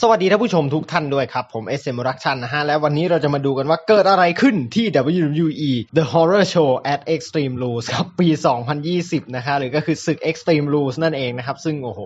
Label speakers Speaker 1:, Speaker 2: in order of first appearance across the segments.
Speaker 1: สวัสดีท่านผู้ชมทุกท่านด้วยครับ ผม SM Production นะฮะ และวันนี้เราจะมาดูกันว่าเกิดอะไรขึ้นที่ WWE The Horror Show at Extreme Rules ครับ ปี 2020 นะคะหรือก็คือศึก Extreme Rules นั่นเองนะครับ ซึ่งโอ้โห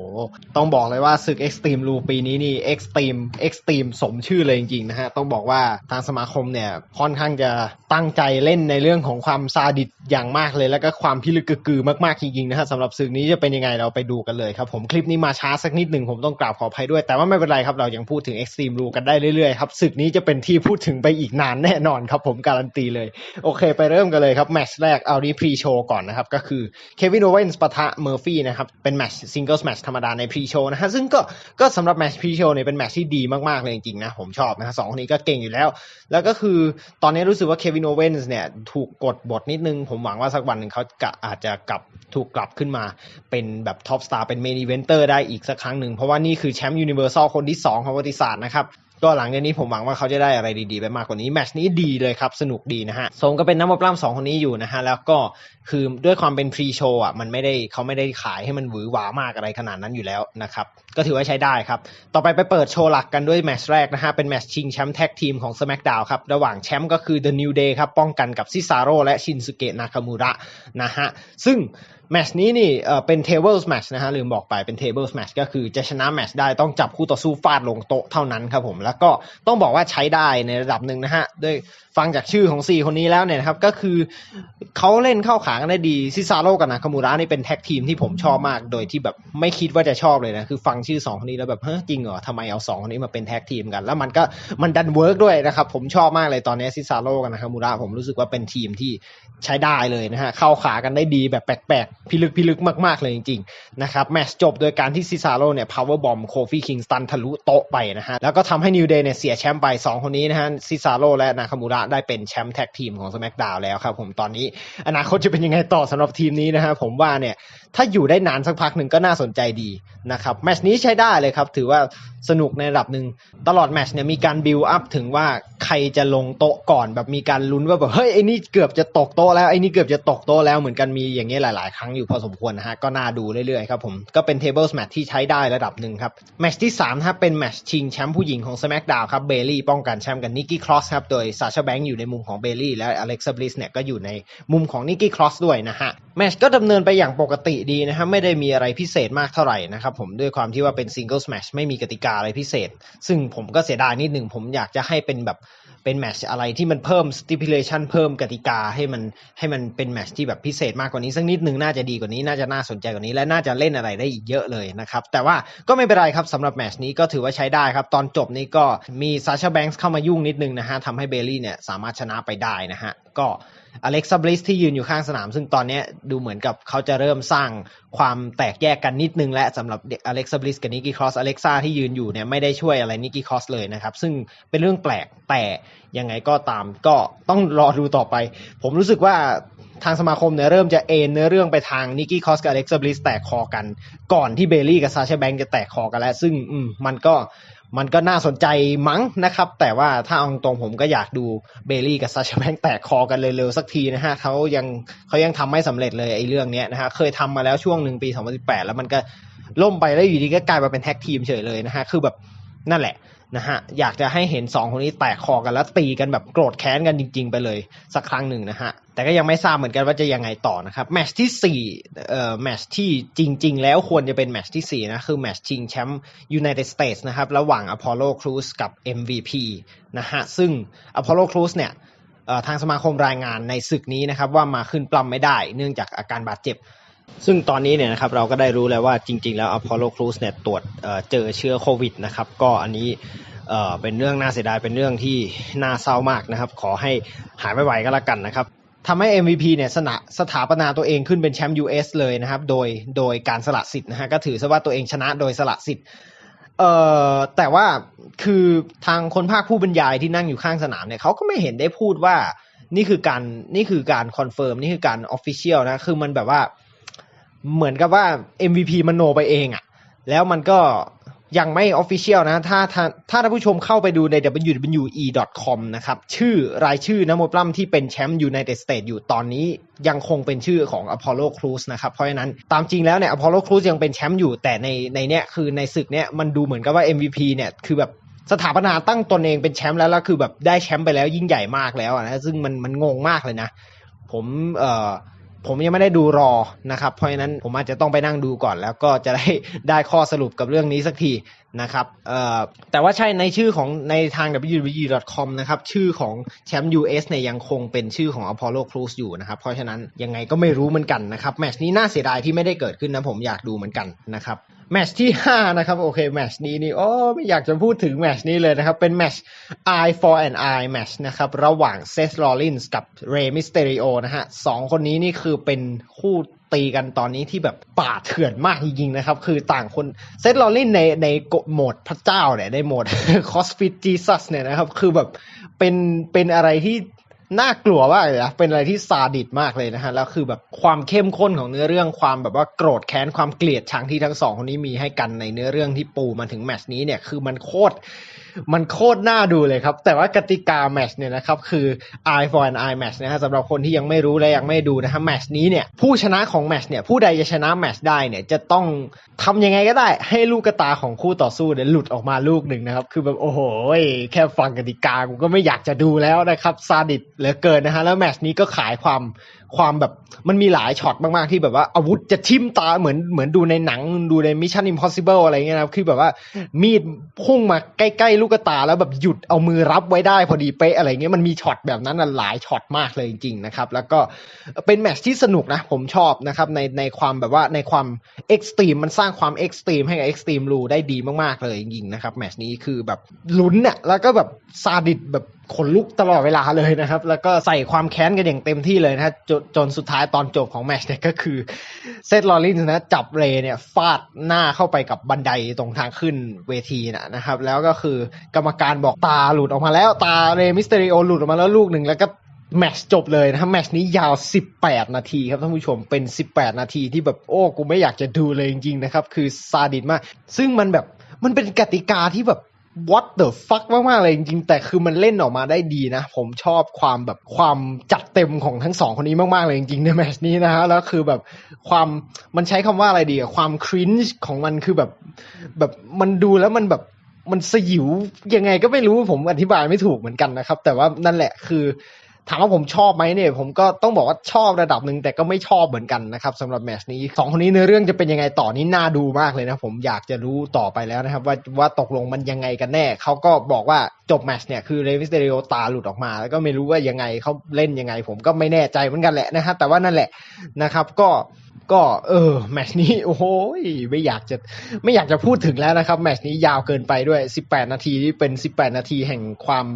Speaker 1: ต้องบอกเลยว่าศึก Extreme Rules ปีนี้นี่ Extreme Extreme สมชื่อเลยจริงๆนะฮะ ต้องบอกว่าทางสมาคมเนี่ย ค่อนข้างจะตั้งใจเล่นในเรื่องของความซาดิสอย่างมากเลย แล้วก็ความพิลึกกึกกือมากๆจริงๆนะฮะสำหรับศึกนี้จะเป็นยังไงเราไปดูกันเลยครับผมคลิปนี้มาช้าสักนิดหนึ่งผมต้องกราบขออภัยด้วยแต่ว่าไม่เป็นไรครับเรายังพูดถึง Extreme Rule กันได้เรื่อยๆครับศึกนี้จะเป็นที่พูดถึงไปอีกนานแน่นอนครับ ผมการันตีเลย โอเค ไปเริ่มกันเลยครับ แมตช์แรกเอาดีพรีโชว์ก่อนนะครับ ก็คือเควินโอเวนส์ปะทะเมอร์ฟี่นะครับเป็นแมตช์ซิงเกิลแมตช์ธรรมดาในพรีโชว์นะฮะซึ่งก็ก็สำหรับแมตช์พรีโชว์เนี่ยเป็นแมตช์ที่ดีมากๆเลยจริงๆนะผมชอบนะฮะสองคนนี้ก็เก่งอยู่แล้ว แล้วก็คือตอนนี้รู้สึกว่าเควินโอเวนส์เนี่ยถูกกดบทนิดนึง ผมหวังว่าสักวันหนึ่งเขาจะอาจจะกลับถูกกลับขึ้นมาเป็นแบบท็อปสตาร์เป็นเมนอีเวนเตอร์ได้อีกสักครั้งหนึ่งเพราะว่านี่คือแชมป์ยูนิเวอร์แซลคนที่สองของประวัติศาสตร์นะครับก็หลังจากนี้ผมหวังว่าเขาจะได้อะไรดีๆ ไปมากกว่านี้แมชนี้ดีเลยครับ สนุกดีนะฮะสมก็เป็นนักมวยปล้ำสองคนนี้อยู่นะฮะ แล้วก็คือด้วยความเป็นพรีโชว์อะมันไม่ได้เขาไม่ได้ขายให้มันหวือหวามากอะไรขนาดนั้นอยู่แล้วนะครับ ก็ถือว่าใช้ได้ครับ ต่อไปไปเปิดโชว์หลักกันด้วยแมชแรกนะฮะ เป็นแมชชิงแชมป์แท็กทีมของ SmackDown ครับ ระหว่างแชมป์ก็คือ The New Day ครับป้องกันกับซิซาโร่และชินสุเกะนาคามูระนะฮะซึ่ง แมชนี้นี่เป็น tables match นะฮะลืมบอกไปเป็น tables match ก็คือจะชนะแมชได้ต้องจับคู่ต่อสู้ฟาดลงโต๊ะเท่านั้นครับผม แล้วก็ต้องบอกว่าใช้ได้ในระดับหนึ่งนะฮะด้วย ฟังจากชื่อของ4คนนี้แล้วเนี่ยนะครับ ก็คือเขาเล่นเข้าขากันได้ดีซิซาโร่กับนาคามูระนี่เป็นแท็กทีมที่ผมชอบมาก โดยที่แบบไม่คิดว่าจะชอบเลยนะ คือฟังชื่อ2คนนี้แล้วแบบเฮ้ยจริงเหรอทำไมเอา2คนนี้มาเป็นแท็กทีมกัน แล้วมันก็มันดันเวิร์กด้วยนะครับ ผมชอบมากเลยตอนนี้ซิซาโร่กับนาคามูระผมรู้สึกว่าเป็นทีมที่ใช้ได้เลยนะฮะเข้าขากันได้ดีแบบแปลกๆพิลึกพิลึกมากๆเลยจริงๆนะครับแมตช์จบโดยการที่ซิซาโร่เนี่ย power bomb โคฟี่คิงสตันทะลุโต๊ะไปนะฮะแล้วก็ทำให้นิวเดย์เนี่ยเสียแชมป์ไป 2 คนนี้นะฮะซิซาโร่และนาคามูระได้เป็นแชมป์แท็กทีมของ SmackDown แล้วครับผมตอนนี้อนาคตจะเป็นยังไงต่อสำหรับทีมนี้นะฮะผมว่าเนี่ยถ้าอยู่ได้นานสักพักหนึ่งก็น่าสนใจดีนะครับแมชนี้ใช้ได้เลยครับ ถือว่าสนุกในระดับหนึ่งตลอดแมชเนี่ยมีการบิวอัพถึงว่าใครจะลงโต๊ะก่อนแบบมีการลุ้นว่าแบบเฮ้ยไอ้นี่เกือบจะตกโต๊ะแล้วไอ้นี่เกือบจะตกโต๊ะแล้วเหมือนกันมีอย่างเงี้ยหลาย ๆ ครั้งอยู่พอสมควรนะฮะก็น่าดูเรื่อย ๆ ครับผม ก็เป็น tables match ที่ใช้ได้ระดับหนึ่งครับแมตช์ที่3ครับเป็นแมตช์ชิงแชมป์ผู้หญิงของ SmackDown ครับเบลลี่ป้องกันแชมป์กับนิกกี้ครอสครับโดยซาชาแบงค์อยู่ในมุมของเบลลี่และอเล็กซ์บลิสเนี่ยก็อยู่ในมุมของนิกกี้ครอสด้วยนะฮะแมชก็ดำเนินไปอย่างปกติดีนะฮะไม่ได้มีอะไรพิเศษมากเท่าไหร่นะครับผมด้วยความที่ว่าเป็นซิงเกิลสแมชไม่มีกติกาอะไรพิเศษ ซึ่งผมก็เสียดายนิดหนึ่งผมอยากจะให้เป็นแบบ เป็นแมชอะไรที่มันเพิ่ม stipulation เพิ่มกติกาให้มันให้มันเป็นแมชที่แบบพิเศษมากกว่านี้สักนิดหนึ่งน่าจะดีกว่านี้น่าจะน่าสนใจกว่านี้ และน่าจะเล่นอะไรได้อีกเยอะเลยนะครับ แต่ว่าก็ไม่เป็นไรครับสำหรับแมชนี้ก็ถือว่าใช้ได้ครับ ตอนจบนี้ก็มีซาชาแบงค์เข้ามายุ่งนิดนึงนะฮะทำให้เบลลี่เนี่ยสามารถชนะไปได้นะฮะก็ อเล็กซ์บลิสที่ยืนอยู่ข้างสนาม ซึ่งตอนนี้ดูเหมือนกับเขาจะเริ่มสร้างความแตกแยกกันนิดนึงและสำหรับอเล็กซ์บลิสกับนิกกี้ครอสอเล็กซ่าที่ยืนอยู่เนี่ยไม่ได้ช่วยอะไรนิกกี้ครอสเลยนะครับ ซึ่งเป็นเรื่องแปลกแต่ยังไงก็ตามก็ต้องรอดูต่อไป ผมรู้สึกว่าทางสมาคมเนี่ยเริ่มจะเอนเนื้อเรื่องไปทางนิกกี้ครอสกับอเล็กซ์บลิสแตกคอกัน ก่อนที่เบลลี่กับซาชาแบงค์จะแตกคอกันแล้ว ซึ่งมมันก็ มันก็น่าสนใจมั้งนะครับ แต่ว่าถ้าเอาตรงผมก็อยากดูเบลลี่กับซาชาแบงแตกคอกันเร็วๆสักทีนะฮะเขายังเขายังทำไม่สำเร็จเลยไอ้เรื่องเนี้ยนะฮะเคยทำมาแล้วช่วงหนึ่งปี 2018 แล้วมันก็ล่มไปแล้วอยู่ดีก็กลายมาเป็นแท็กทีมเฉยเลยนะฮะคือแบบนั่นแหละ นะฮะอยากจะให้เห็นสองคนนี้แตกคอกันแล้วตีกันแบบโกรธแค้นกันจริง ๆ ไปเลยสักครั้งหนึ่งนะฮะแต่ก็ยังไม่ทราบเหมือนกันว่าจะยังไงต่อนะครับแมชที่สี่เอ่อแมชที่จริง ๆ แล้วควรจะเป็นแมชที่สี่นะคือแมชชิงแชมป์ United States นะครับระหว่าง Apollo Crews กับ MVP นะฮะซึ่ง Apollo Crews เนี่ยทางสมาคมรายงานในศึกนี้นะครับว่ามาขึ้นปล้ำไม่ได้ เนื่องจากอาการบาดเจ็บ ซึ่งตอนนี้เนี่ยนะครับเราก็ได้รู้แล้วว่าจริง ๆ แล้ว Apollo Crews เนี่ยตรวจเจอเชื้อโควิดนะครับก็อันนี้เอ่อเป็นเรื่องน่าเสียดายเป็นเรื่องที่น่าเศร้ามากนะครับ ขอให้หายไวๆก็แล้วกันนะครับทำให้ MVP เนี่ยสนะสถาปนาตัวเองขึ้นเป็นแชมป์ US เลยนะครับ โดยโดยการสละสิทธิ์นะฮะก็ถือซะว่าตัวเองชนะโดยสละสิทธิ์เอ่อแต่ว่าคือทางคนภาคผู้บรรยายที่นั่งอยู่ข้างสนามเนี่ยเขาก็ไม่เห็นได้พูดว่านี่คือการนี่คือการคอนเฟิร์มนี่คือการออฟฟิเชียลนะคือมันแบบว่า เหมือนกับว่า MVP มันโนไปเองอะ่ะ แล้วมันก็ยังไม่ Official นะ ถ้าถ้าถ้าท่านผู้ชมเข้าไปดูใน wwe.com นะครับ ชื่อรายชื่อนักมปล้ำที่เป็นแชมป์ United States อยู่ตอนนี้ยังคงเป็นชื่อของ Apollo Crews นะครับ เพราะฉะนั้นตามจริงแล้วเนี่ย Apollo Crews ยังเป็นแชมป์อยู่แต่ในในเนี้ยคือในศึกเนี้ยมันดูเหมือนกับว่า MVP เนี่ยคือแบบสถาปนาตั้งตนเองเป็นแชมป์แล้วแล้วคือแบบได้แชมป์ไปแล้วยิ่งใหญ่มากแล้วนะซึ่งมันมันงงมากเลยนะ ผมเอ่อ ผมยังไม่ได้ดูรอนะครับ เพราะฉะนั้นผมอาจจะต้องไปนั่งดูก่อน แล้วก็จะได้ได้ข้อสรุปกับเรื่องนี้สักที นะครับแต่ว่าใช่ในชื่อของในทาง www.com นะครับ ชื่อของแชมป์ US เนี่ยยังคงเป็นชื่อของ Apollo Crews อยู่นะครับ เพราะฉะนั้นยังไงก็ไม่รู้เหมือนกันนะครับ แมชนี้น่าเสียดายที่ไม่ได้เกิดขึ้นนะ ผมอยากดูเหมือนกันนะครับแมชที่ 5 นะครับ โอเคแมชนี้นี่โอ้ไม่อยากจะพูดถึงแมชนี้เลยนะครับ เป็นแมช์ Eye for an Eye แมชนะครับ ระหว่างเซ t ลอ l ลินส์กับเรมิสเตริโอนะฮะสองคนนี้นี่คือเป็นคู่ ตีกันตอนนี้ที่แบบป่าเถื่อนมากจริงๆนะครับ คือต่างคนเซ t ลอ l ลินในในโหมดพระเจ้าเนี่ยในโหมด Cosfit Jesus เนี่ยนะครับ คือแบบเป็นเป็นอะไรที่น่ากลัวมากเลยนะ เป็นอะไรที่ซาดิสมากเลยนะฮะ แล้วคือแบบความเข้มข้นของเนื้อเรื่องความแบบว่าโกรธแค้นความเกลียดชังที่ทั้งสองคนนี้มีให้กันในเนื้อเรื่องที่ปูมาถึงแมชนี้เนี่ย คือมันโคตร มันโคตรน่าดูเลยครับ แต่ว่ากติกาแมชเนี่ยนะครับคือ eye for an eye match นะฮะสำหรับคนที่ยังไม่รู้และยังไม่ดูนะฮะแมชนี้เนี่ยผู้ชนะของแมชเนี่ยผู้ใดจะชนะแมชได้เนี่ยจะต้องทำยังไงก็ได้ ให้ลูกกระตาของคู่ต่อสู้เนี่ยหลุดออกมาลูกหนึ่งนะครับ คือแบบโอ้โหแค่ฟังกติกากูก็ไม่อยากจะดูแล้วนะครับซาดิสเหลือเกินนะฮะแล้วแมชนี้ก็ขายความความแบบมันมีหลายช็อตมากๆที่แบบว่าอาวุธจะทิ่มตาเหมือนเหมือนดูในหนังดูใน Mission Impossible อะไรเงี้ยนะครับคือแบบว่ามีดพุ่งมาใกล้ๆลูกูกตาแล้วแบบหยุดเอามือรับไว้ได้พอดีเป๊ะอะไรเงี้ยมันมีช็อตแบบนั้นน่ะหลายช็อตมากเลยจริงๆนะครับ แล้วก็เป็นแมชที่สนุกนะ ผมชอบนะครับในในความแบบว่าในความเอ็กซ์ตรีมมันสร้างความเอ็กซ์ตรีมให้กับเอ็กซ์ตรีมรูได้ดีมากๆเลยจริงๆนะครับแมชนี้คือแบบลุ้นเนี่ยแล้วก็แบบซาดิสแบบขนลุกตลอดเวลาเลยนะครับ แล้วก็ใส่ความแค้นกันอย่างเต็มที่เลยนะฮะจนจนสุดท้ายตอนจบของแมชเนี่ยก็คือเซตลอรินส์นะจับเรเนี่ยฟาดหน้าเข้าไปกับบันไดตรงทางขึ้นเวทีนะนะครับ แล้วก็คือกรรมการบอกตาหลุดออกมาแล้วตาเรมิสเตริโอหลุดออกมาแล้วลูกหนึ่งแล้วก็แมชจบเลยนะครับแมชนี้ยาว 18 นาทีครับท่านผู้ชมเป็น 18 นาทีที่แบบโอ้กูไม่อยากจะดูเลยจริงๆนะครับ คือซาดิสมาก ซึ่งมันแบบมันเป็นกติกาที่แบบ what the fuck มากๆเลยจริงๆ แต่คือมันเล่นออกมาได้ดีนะ ผมชอบความแบบความจัดเต็มของทั้งสองคนนี้มากๆเลยจริงๆ ในแมชนี้นะฮะแล้วคือแบบความมันใช้คำว่าอะไรดีอะความครินช์ของมันคือแบบแบบมันดูแล้วมันแบบมันสยิวยังไงก็ไม่รู้ผมอธิบายไม่ถูกเหมือนกันนะครับ แต่ว่านั่นแหละคือ ถามว่าผมชอบไหมเนี่ย ผมก็ต้องบอกว่าชอบระดับหนึ่งแต่ก็ไม่ชอบเหมือนกันนะครับสำหรับแมชนี้สองคนนี้เนื้อเรื่องจะเป็นยังไงต่อนี้น่าดูมากเลยนะผมอยากจะรู้ต่อไปแล้วนะครับ ว่าว่าตกลงมันยังไงกันแน่เขาก็บอกว่าจบแมชเนี่ยคือเรวิสเตเรโอตาหลุดออกมา แล้วก็ไม่รู้ว่ายังไงเขาเล่นยังไง ผมก็ไม่แน่ใจเหมือนกันแหละนะฮะแต่ว่านั่นแหละนะครับ ก็ ก็เออแมชนี้โอ้โหไม่อยากจะไม่อยากจะพูดถึงแล้วนะครับแมชนี้ยาวเกินไปด้วย 18 นาทีที่เป็น 18 นาทีแห่งความ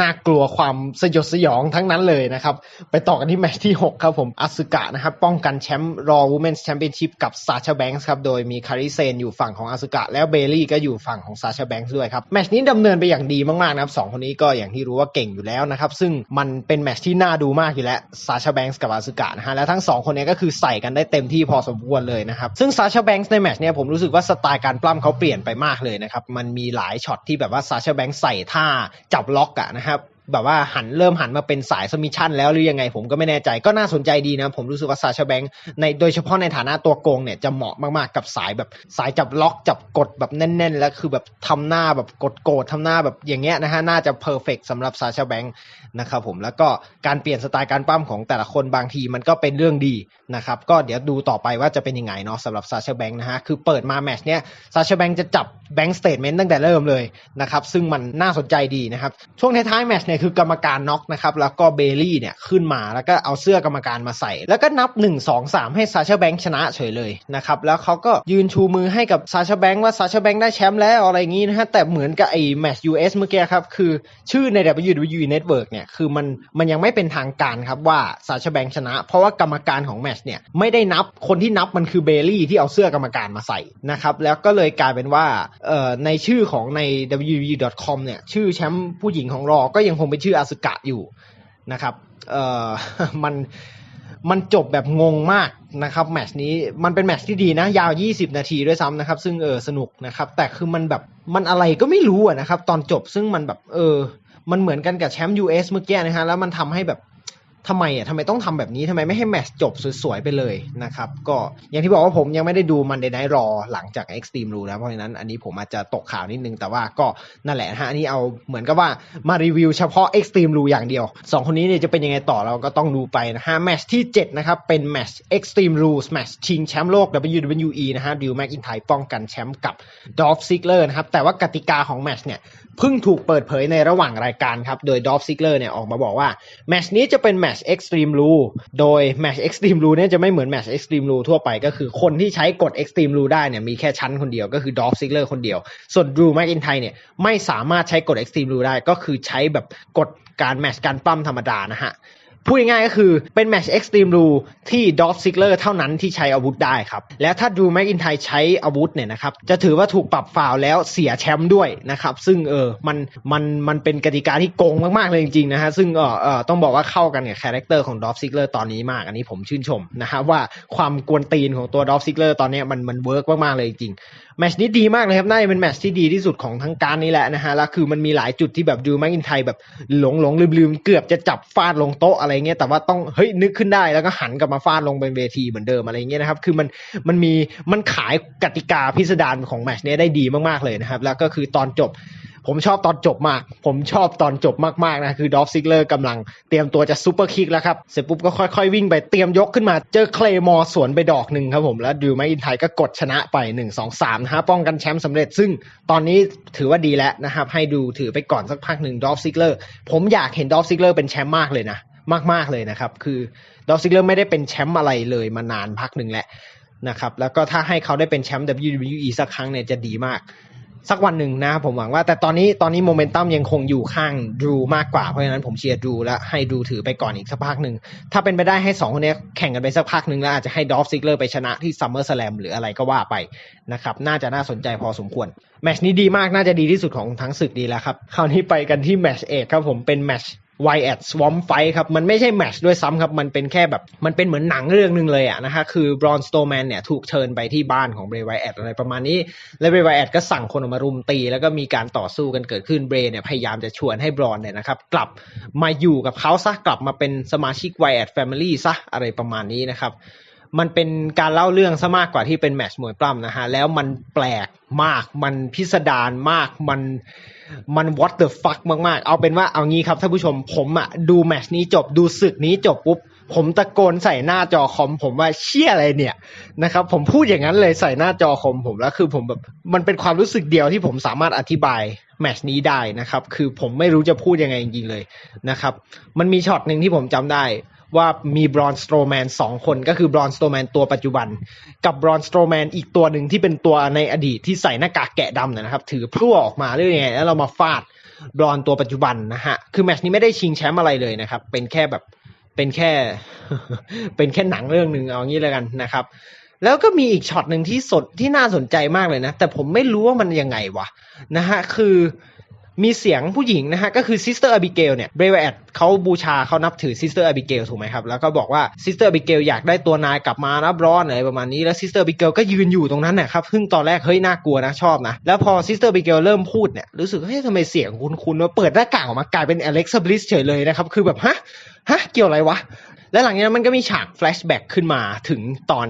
Speaker 1: น่ากลัวความสยดสยองทั้งนั้นเลยนะครับ ไปต่อกันที่แมชที่ 6 ครับผมอ s สึกะนะครับ ป้องกันแชมป์รอ Women's Championship กับซาชาแบงค์ครับโดยมีคาริเซนอยู่ฝั่งของอ s สึกะแล้วเบลลี่ก็อยู่ฝั่งของซาชาแบงค์ด้วยครับแมชนี้ดำเนินไปอย่างดีมากๆนะครับสองคนนี้ก็อย่างที่รู้ว่าเก่งอยู่แล้วนะครับซึ่งมันเป็นแมชที่น่าดูมากอยู่แล้วซาชาแบงค์กับอ s สึกะนะฮะแล้วทั้งสองคนนี้ก็คือใส่กันได้เต็็มที่พอสมควรเลยนะครับ ซึ่งซาชาแบงค์ในแมชเนี่ยผมรู้สึกว่าสไตล์การปล้ำเขาเปลี่ยนไปมากเลยนะครับ มันมีหลายช็อตที่แบบว่าซาชาแบงค์ใส่ท่าจับล็อกอะนะครับ แบบว่าหันเริ่มหันมาเป็นสายสมิชชั่นแล้วหรือยังไงผมก็ไม่แน่ใจก็น่าสนใจดีนะ ผมรู้สึกว่าซาชาแบงค์ในโดยเฉพาะในฐานะตัวโกงเนี่ยจะเหมาะมากๆกับสายแบบสายจับล็อกจับกดแบบแน่น ๆ แล้วคือแบบทำหน้าแบบกดโกรธทำหน้าแบบอย่างเงี้ยนะฮะน่าจะเพอร์เฟกสำหรับซาชาแบงค์นะครับผมแล้วก็การเปลี่ยนสไตล์การปั้มของแต่ละคนบางทีมันก็เป็นเรื่องดีนะครับก็เดี๋ยวดูต่อไปว่าจะเป็นยังไงเนาะสำหรับซาชาแบงค์นะฮะคือเปิดมาแมชเนี้ยซาชาแบงค์จะจับแบงค์สเตทเมนต์ตั้งแต่เริ่มเลยนะครับซึ่งมันน่าสนใจดีนะครับช่วงท้ายๆแมตช์เนี่ยคือกรรมการน็อกนะครับแล้วก็เบลลี่เนี่ยขึ้นมาแล้วก็เอาเสื้อกรรมการมาใส่ แล้วก็นับ 1 2 3 ให้ซาชาแบงค์ชนะเฉยเลยนะครับแล้วเขาก็ยืนชูมือให้กับซาชาแบงค์ว่าซาชาแบงค์ได้แชมป์แล้วอะไรอย่างงี้นะฮะแต่เหมือนกับไอ้แมตช์ US เมื่อกี้ครับคือชื่อใน WWE Network เนี่ยคือมันมันยังไม่เป็นทางการครับว่าซาชาแบงค์ชนะ เพราะว่ากรรมการของแมตช์เนี่ยไม่ได้นับคนที่นับมันคือเบลลี่ที่เอาเสื้อกรรมการมาใส่นะครับแล้วก็เลยกลายเป็นว่าเอ่อในชื่อของใน WWE.com เนี่ยชื่อแชมป์ผู้หญิงของรอก็ยังคงเป็นชื่ออาสึกะอยู่นะครับเอ่อมันมันจบแบบงงมากนะครับแมชนี้มันเป็นแมชที่ดีนะ ยาว 20 นาทีด้วยซ้ำนะครับ ซึ่งเออสนุกนะครับ แต่คือมันแบบมันอะไรก็ไม่รู้อะนะครับ ตอนจบซึ่งมันแบบเออ มันเหมือนกันกับแชมป์ US เมื่อกี้นะฮะแล้วมันทำให้แบบ ทำไมอะทำไมต้องทำแบบนี้ทำไมไม่ให้แมตช์จบสวยๆไปเลยนะครับ ก็อย่างที่บอกว่าผมยังไม่ได้ดูมันเด y ไนรอหลังจาก Extreme Rule นะเพราะฉะนั้นอันนี้ผมอาจจะตกข่าวนิดนึง แต่ว่าก็นั่นแหละนะฮะอันนี้เอาเหมือนกับว่ามารีวิวเฉพาะ Extreme Rule อย่างเดียว 2 คนนี้เนี่ยจะเป็นยังไงต่อเราก็ต้องดูไปนะฮะแมตช์ที่ 7 นะครับ เป็นแมตช์ Extreme Rules แมตช์ชิงแชมป์โลก WWE นะฮะดิวแม็กอินไทป้องกันแชมป์กับดอฟซิกเลอร์นะครับแต่ว่ากติกาของแมตช์เนี่ย เพิ่งถูกเปิดเผยในระหว่างรายการครับ โดยดอฟซิกเลอร์เนี่ยออกมาบอกว่าแมชนี้จะเป็นแมชเอ็กซ์ตรีมรูโดยแมชเอ็กซ์ตรีมรูเนี่ยจะไม่เหมือนแมชเอ็กซ์ตรีมรูทั่วไปก็คือคนที่ใช้กดเอ็กซ์ตรีมรูได้เนี่ยมีแค่ชั้นคนเดียวก็คือดอฟซิกเลอร์คนเดียว ส่วนดูแม็กอินไทเนี่ยไม่สามารถใช้กดเอ็กซ์ตรีมรูได้ก็คือใช้แบบกดการแมชการปั้มธรรมดานะฮะ พูดง่ายๆก็คือเป็นแมชเอ็กซ์ตรีมรูที่ดอฟซิกเลอร์เท่านั้นที่ใช้อาวุธได้ครับ และถ้าดูแม็กอินไทใช้อาวุธเนี่ยนะครับ จะถือว่าถูกปรับฟาวแล้วเสียแชมป์ด้วยนะครับ ซึ่งเออมันมันมันเป็นกติกาที่โกงมากๆเลยจริงๆนะฮะซึ่งเออเออต้องบอกว่าเข้ากันกับคาแรคเตอร์ของดอฟซิกเลอร์ตอนนี้มาก อันนี้ผมชื่นชมนะฮะว่าความกวนตีนของตัวดอฟซิกเลอร์ตอนนี้มันมันเวิร์กมากๆเลยจริงๆแมชนี้ดีมากเลยครับน่าจะเป็นแมชที่ดีที่สุดของทั้งการนี้แหละนะฮะแล้วคือมันมีหลายจุดที่แบบดูแม็กอินไทยแบบหลงหลงลืมลืมเกือบจะจับฟาดลงโต๊ะอะไรเงี้ยแต่ว่าต้องเฮ้ยนึกขึ้นได้แล้วก็หันกลับมาฟาดลงบนเวทีเหมือนเดิมอะไรเงี้ยนะครับคือมันมันมีมันขายกติกาพิสดารของแมช์นี้ได้ดีมากๆเลยนะครับ แล้วก็คือตอนจบผมชอบตอนจบมาก ผมชอบตอนจบมากๆนะคือดอฟซิกเลอร์กำลังเตรียมตัวจะซูเปอร์คิกแล้วครับ เสร็จปุ๊บก็ค่อยๆ วิ่งไปเตรียมยกขึ้นมา เจอเคลมอร์สวนไปดอกหนึ่งครับผม แล้วดิวแมกอินไทยก็กดชนะไป 1 2 3นะฮะป้องกันแชมป์สำเร็จ ซึ่งตอนนี้ถือว่าดีแล้วนะครับ ให้ดูถือไปก่อนสักพักหนึ่งดอฟซิกเลอร์ผมอยากเห็นดอฟซิกเลอร์เป็นแชมป์มากเลยนะ มาก ๆ เลยนะครับ คือดอฟซิกเลอร์ไม่ได้เป็นแชมป์อะไรเลยมานานพักหนึ่งแหละนะครับ แล้วก็ถ้าให้เขาได้เป็นแชมป์ WWE สักครั้งเนี่ยจะดีมาก สักวันหนึ่งนะผมหวังว่า แต่ตอนนี้ตอนนี้โมเมนตัมยังคงอยู่ข้างดูมากกว่า เพราะฉะนั้นผมเชียร์ดูและให้ดูถือไปก่อนอีกสักพักหนึ่ง ถ้าเป็นไปได้ให้สองคนนี้แข่งกันไปสักพักหนึ่งแล้วอาจจะให้ดอฟซิกเลอร์ไปชนะที่ซัมเมอร์สแลมหรืออะไรก็ว่าไปนะครับ น่าจะน่าสนใจพอสมควร แมชนี้ดีมากน่าจะดีที่สุดของทั้งศึกดีแล้วครับ คราวนี้ไปกันที่แมชเอกครับผมเป็นแม ตช์ y at Swamp Fight ครับ มันไม่ใช่แมชด้วยซ้ำครับ มันเป็นแค่แบบ มันเป็นเหมือนหนังเรื่องหนึ่งเลยอะนะฮะ คือ Braun Strowman เนี่ย ถูกเชิญไปที่บ้านของ Bray Wyatt อะไรประมาณนี้ และ Bray Wyatt ก็สั่งคนออกมารุมตี แล้วก็มีการต่อสู้กันเกิดขึ้น Bray เนี่ย พยายามจะชวนให้ Braun เนี่ยนะครับ กลับมาอยู่กับเขาซะ กลับมาเป็นสมาชิก Wyatt Family ซะ อะไรประมาณนี้นะครับมันเป็นการเล่าเรื่องซะมากกว่าที่เป็นแมชมวยปล้ำนะฮะ แล้วมันแปลกมาก มันพิสดารมาก มัน มัน what the fuck มากๆ เอาเป็นว่าเอางี้ครับท่านผู้ชมผมอะดูแมชนี้จบดูศึกนี้จบปุ๊บ ผมตะโกนใส่หน้าจอคอมผมว่าเชี่ยอะไรเนี่ยนะครับ ผมพูดอย่างนั้นเลยใส่หน้าจอคอมผมแล้วคือผมแบบมันเป็นความรู้สึกเดียวที่ผมสามารถอธิบายแมชนี้ได้นะครับ คือผมไม่รู้จะพูดยังไงจริงๆเลยนะครับ มันมีช็อตหนึ่งที่ผมจำได้ ว่ามีบรอนสโตรแมนสองคนก็คือบรอนสโตรแมนตัวปัจจุบัน กับบรอนสโตรแมนอีกตัวหนึ่งที่เป็นตัวในอดีตที่ใส่หน้ากากแกะดำนะครับ ถือพลั่วออกมาเรื่อยๆแล้วเรามาฟาดบรอนตัวปัจจุบันนะฮะ คือแมชนี้ไม่ได้ชิงแชมป์อะไรเลยนะครับ เป็นแค่แบบเป็นแค่ เป็นแค่หนังเรื่องหนึ่งเอางี้แล้วกันนะครับ แล้วก็มีอีกช็อตหนึ่งที่สดที่น่าสนใจมากเลยนะ แต่ผมไม่รู้ว่ามันยังไงวะนะฮะคือ มีเสียงผู้หญิงนะฮะก็คือซิสเตอร์อบิเกลเนี่ยเบรเวตเขาบูชาเขานับถือซิสเตอร์อบิเกลถูกไหมครับ แล้วก็บอกว่าซิสเตอร์อบิเกลอยากได้ตัวนายกลับมารับร้อนอะไรประมาณนี้แล้วซิสเตอร์อบิเกลก็ยืนอยู่ตรงนั้นนะครับซึ่งตอนแรกเฮ้ยน่ากลัวนะชอบนะ แล้วพอซิสเตอร์อบิเกลเริ่มพูดเนี่ยรู้สึกเฮ้ยทำไมเสียงคุ้นๆว่าเปิดหน้ากากออกมากลายเป็นอเล็กซ์บลิสเฉยเลยนะครับคือแบบฮะฮะเกี่ยวอะไรวะและหลังจากนั้นมันก็มีฉากแฟลชแบ็กขึ้นมาถึงตอน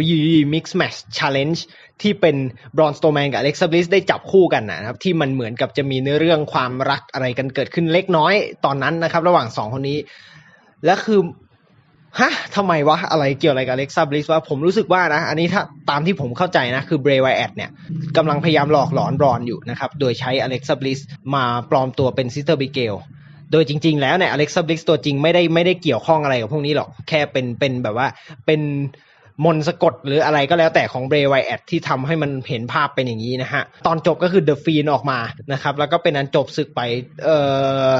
Speaker 1: WWE Mix Match Challenge ที่เป็นบรอนสโตแมนกับอเล็กซ์บลิสได้จับคู่กันนะครับ ที่มันเหมือนกับจะมีเนื้อเรื่องความรักอะไรกันเกิดขึ้นเล็กน้อยตอนนั้นนะครับ ระหว่างสองคนนี้ และคือฮะทำไมวะ อะไรเกี่ยวอะไรกับเล็กซ์บลิสวะผมรู้สึกว่านะ อันนี้ถ้าตามที่ผมเข้าใจนะ คือเบรย์ไวแอดเนี่ยกำลังพยายามหลอกหลอนบรอนอยู่นะครับ โดยใช้อเล็กซ์บลิสมาปลอมตัวเป็นซิสเตอร์บิเกลโดยจริง ๆ แล้วเนี่ยอเล็กซ์บลิกตัวจริงไม่ได้ไม่ได้เกี่ยวข้องอะไรกับพวกนี้หรอก แค่เป็นเป็นแบบว่าเป็น มนสะกดหรืออะไรก็แล้วแต่ของเบรไวแอดที่ทำให้มันเห็นภาพเป็นอย่างนี้นะฮะ ตอนจบก็คือเดอะฟีนออกมานะครับ แล้วก็เป็นอันจบศึกไป เอ่อ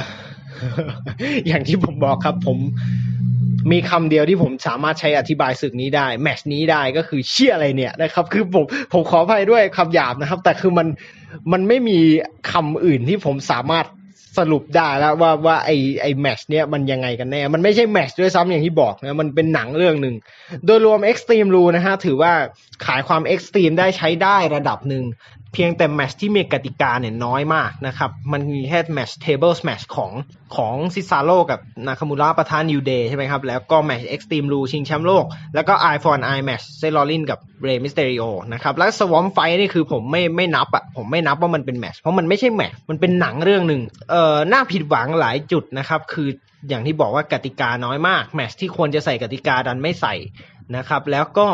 Speaker 1: อย่างที่ผมบอกครับ ผมมีคำเดียวที่ผมสามารถใช้อธิบายศึกนี้ได้ แมชนี้ได้ก็คือเชี่ยอะไรเนี่ยนะครับ คือผมผมขออภัยด้วยคำหยาบนะครับ แต่คือมันมันไม่มีคำอื่นที่ผมสามารถ สรุปได้แล้วว่าว่าไอไอแมชเนี้ยมันยังไงกันแน่ มันไม่ใช่แมชด้วยซ้ำอย่างที่บอกนะ มันเป็นหนังเรื่องหนึ่ง โดยรวม Extreme Rule นะฮะ ถือว่าขายความ Extreme ได้ใช้ได้ระดับหนึ่ง เพียงแต่แมชที่มีกติกาเนี่ยน้อยมากนะครับ มันมีแค่แมช Table Smash ของของซิซาโ o กับนาคามูระประธานนิวเดย์ใช่ไหมครับ แล้วก็แมตช Extreme Rule ชิงแชมป์โลก แล้วก็ Eye for an Eye Match เซลอรินกับเรมิสเตริโอนะครับ แล้ว Swamp Fight นี่คือผมไม่ไม่นับอะผมไม่นับว่ามันเป็นแมชเพราะมันไม่ใช่แมชมันเป็นหนังเรื่องหนึ่งเอ่อน่าผิดหวังหลายจุดนะครับ คืออย่างที่บอกว่ากติกาน้อยมากแมชที่ควรจะใส่กติกาดันไม่ใส่นะครับ แล้วก็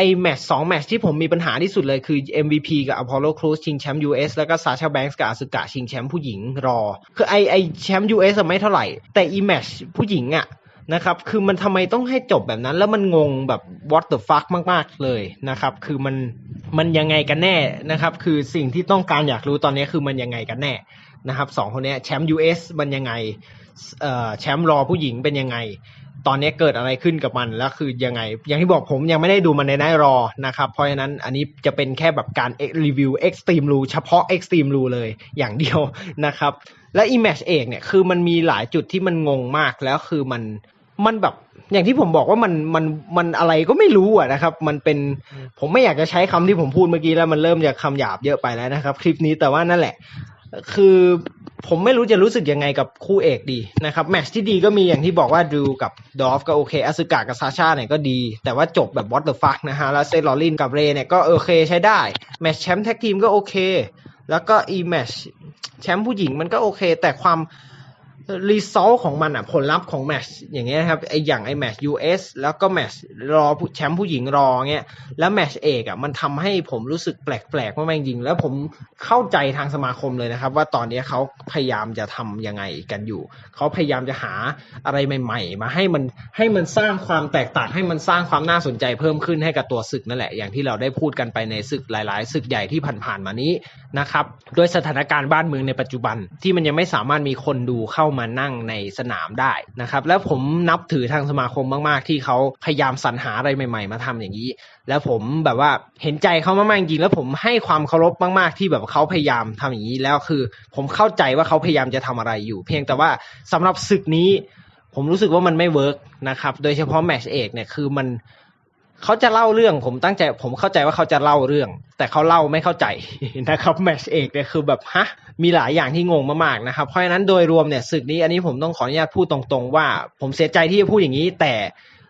Speaker 1: ไอแมตช์สองแมตช์ที่ผมมีปัญหาที่สุดเลยคือ MVP กับ Apollo Crews ชิงแชมป์ US แล้วก็ Sasha Banks กับ Asuka ชิงแชมป์ผู้หญิงรอ คือไอไอแชมป์ US ไม่เท่าไหร่ แต่อีแมตช์ผู้หญิงอะนะครับ คือมันทำไมต้องให้จบแบบนั้น แล้วมันงงแบบ what the fuck มาก ๆ เลยนะครับ คือมันมันยังไงกันแน่นะครับ คือสิ่งที่ต้องการอยากรู้ตอนนี้คือมันยังไงกันแน่นะครับสองคนนี้แชมป์ US มันยังไงแชมป์รอผู้หญิงเป็นยังไง ตอนนี้เกิดอะไรขึ้นกับมันแล้วคือยังไง อย่างที่บอกผมยังไม่ได้ดูมันในไนรอนะครับ เพราะฉะนั้นอันนี้จะเป็นแค่แบบการรีวิว Extreme Rule เฉพาะ Extreme Rule เลยอย่างเดียวนะครับ และ Image เอกเนี่ยคือมันมีหลายจุดที่มันงงมากแล้วคือมันมันแบบอย่างที่ผมบอกว่ามันมันมันอะไรก็ไม่รู้อะนะครับ มันเป็นผมไม่อยากจะใช้คำที่ผมพูดเมื่อกี้แล้วมันเริ่มจะคำหยาบเยอะไปแล้วนะครับ คลิปนี้แต่ว่านั่นแหละ คือผมไม่รู้จะรู้สึกยังไงกับคู่เอกดีนะครับ แมตช์ที่ดีก็มีอย่างที่บอกว่าดูกับดอฟก็โอเคอสึกากับซาชาเนี่ยก็ดี แต่ว่าจบแบบวอตเตอร์ฟักนะฮะ แล้วเซลลอรินกับเรเนี่ยก็โอเคใช้ได้ แมตช์แชมป์แท็กทีมก็โอเค แล้วก็อีแมตช์แชมป์ผู้หญิงมันก็โอเค แต่ความ รีซอลของมันอะผลลัพธ์ของแมชอย่างเงี้ยครับไออย่างไอแมตช์ US แล้วก็แมชรอแชมป์ผู้หญิงรอเงี้ยแล้วแมชเอกอะมันทำให้ผมรู้สึกแปลกๆมากจริงแล้วผมเข้าใจทางสมาคมเลยนะครับ ว่าตอนนี้เขาพยายามจะทำยังไงกันอยู่ เขาพยายามจะหาอะไรใหม่ ๆ มาให้มันให้มันสร้างความแตกต่างให้มันสร้างความน่าสนใจเพิ่มขึ้นให้กับตัวศึกนั่นแหละอย่างที่เราได้พูดกันไปในศึกหลาย ๆ ศึกใหญ่ที่ผ่านๆมานี้นะครับด้วยสถานการณ์บ้านเมืองในปัจจุบันที่มันยังไม่สามารถมีคนดูเข้ามาานั่งในสนามได้นะครับแล้วผมนับถือทางสมาคมมากๆ ที่เขาพยายามสรรหาอะไรใหม่ ๆ มาทำอย่างนี้ แล้วผมแบบว่าเห็นใจเขามากๆจริงแล้วผมให้ความเคารพมากๆ ที่แบบเขาพยายามทำอย่างนี้แล้วคือ ผมเข้าใจว่าเขาพยายามจะทำอะไรอยู่ เพียงแต่ว่าสำหรับศึกนี้ ผมรู้สึกว่ามันไม่เวิร์กนะครับโดยเฉพาะแมชเอกเนี่ยคือมัน เขาจะเล่าเรื่องผมตั้งใจ ผมเข้าใจว่าเขาจะเล่าเรื่อง แต่เขาเล่าไม่เข้าใจนะครับแมชเอกเนี่ยคือแบบฮะมีหลายอย่างที่งงมากๆนะครับ เพราะฉะนั้นโดยรวมเนี่ยศึกนี้อันนี้ผมต้องขออนุญาตพูดตรงๆ ว่า ผมเสียใจที่จะพูดอย่างนี้ แต่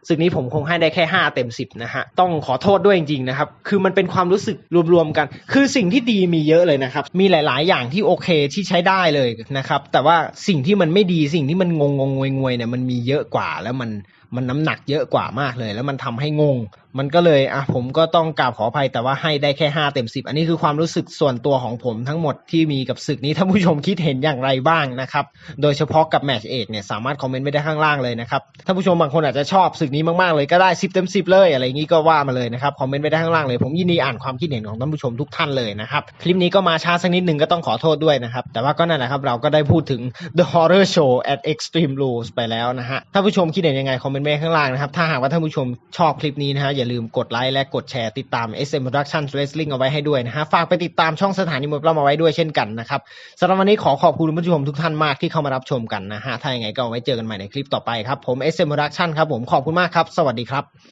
Speaker 1: ศึกนี้ผมคงให้ได้แค่ห้าเต็มสิบนะฮะ ต้องขอโทษด้วยจริงๆนะครับ คือมันเป็นความรู้สึกรวมๆกัน คือสิ่งที่ดีมีเยอะเลยนะครับ มีหลายๆ อย่างที่โอเคที่ใช้ได้เลยนะครับ แต่ว่าสิ่งที่มันไม่ดีสิ่งที่มันงงงงงวยๆเนี่ยมันมีเยอะกว่าแล้วมัน มันน้ำหนักเยอะกว่ามากเลย แล้วมันทำให้งงมันก็เลยอะผมก็ต้องกราบขออภัยแต่ว่าให้ได้แค่ห้าเต็มสิบอันนี้คือความรู้สึกส่วนตัวของผมทั้งหมดที่มีกับศึกนี้ท่านผู้ชมคิดเห็นอย่างไรบ้างนะครับ โดยเฉพาะกับแมตช์เอกเนี่ยสามารถคอมเมนต์ไว้ได้ข้างล่างเลยนะครับท่านผู้ชมบางคนอาจจะชอบศึกนี้มากๆเลยก็ได้สิบเต็มสิบเลยอะไรอย่างนี้ก็ว่ามาเลยนะครับคอมเมนต์ไว้ได้ข้างล่างเลย ผมยินดีอ่านความคิดเห็นของท่านผู้ชมทุกท่านเลยนะครับคลิปนี้ก็มาช้าสักนิดหนึ่งก็ต้องขอโทษด้วยนะครับแต่ว่าก็นั่นแหละครับเราก็ได้พูดถึง The Horror Show at Extreme Rules ไปแล้วนะฮะท่านผู้ชมคิดเห็นยังไงคอมเมนต์ไว้ข้างล่างนะครับถ้าหากว่าท่านผู้ชมชอบคลิปนี้นะฮะอย่าลืมกดไลค์และกดแชร์ติดตาม SM Production Wrestling เอาไว้ให้ด้วยนะฮะ ฝากไปติดตามช่องสถานีมวยปล้ำเอาไว้ด้วยเช่นกันนะครับสำหรับวันนี้ขอขอบคุณผู้ชมทุกท่านมากที่เข้ามารับชมกันนะฮะ ถ้าอย่างไรก็ไว้เจอกันใหม่ในคลิปต่อไปครับ ผม SM Production ครับผมขอบคุณมากครับ สวัสดีครับ